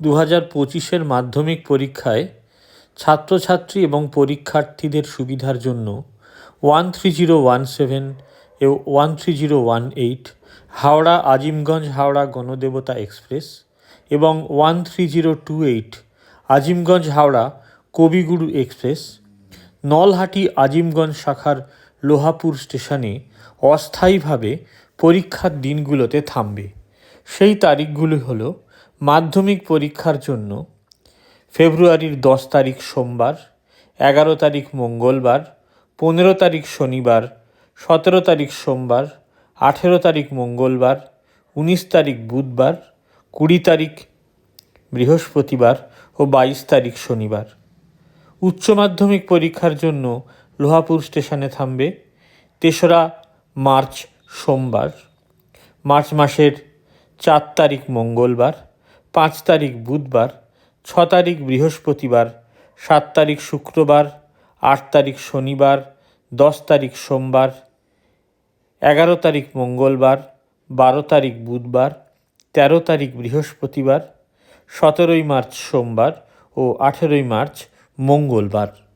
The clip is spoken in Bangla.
দু হাজার পঁচিশের মাধ্যমিক পরীক্ষায় ছাত্রছাত্রী এবং পরীক্ষার্থীদের সুবিধার জন্য one three zero one seven one three zero one eight, Howrah Azimganj Howrah Ganadevata express এবং one three zero two eight, Azimganj Howrah Kaviguru express, Nalhati Azimganj শাখার লোহাপুর স্টেশনে অস্থায়ীভাবে পরীক্ষার দিনগুলোতে থামবে। সেই তারিখগুলি হলো মাধ্যমিক পরীক্ষার জন্য ফেব্রুয়ারির দশ তারিখ সোমবার, এগারো তারিখ মঙ্গলবার, পনেরো তারিখ শনিবার, সতেরো তারিখ সোমবার, আঠেরো তারিখ মঙ্গলবার, উনিশ তারিখ বুধবার, কুড়ি তারিখ বৃহস্পতিবার ও বাইশ তারিখ শনিবার। উচ্চ মাধ্যমিক পরীক্ষার জন্য লোহাপুর স্টেশনে থামবে তেসরা মার্চ সোমবার। মার্চ মাসের চার তারিখ মঙ্গলবার পাঁচ তারিখ বুধবার, ছ তারিখ বৃহস্পতিবার, সাত তারিখ শুক্রবার, আট তারিখ শনিবার, দশ তারিখ সোমবার, এগারো তারিখ মঙ্গলবার, বারো তারিখ বুধবার, তেরো তারিখ বৃহস্পতিবার, সতেরোই মার্চ সোমবার ও আঠেরোই মার্চ মঙ্গলবার।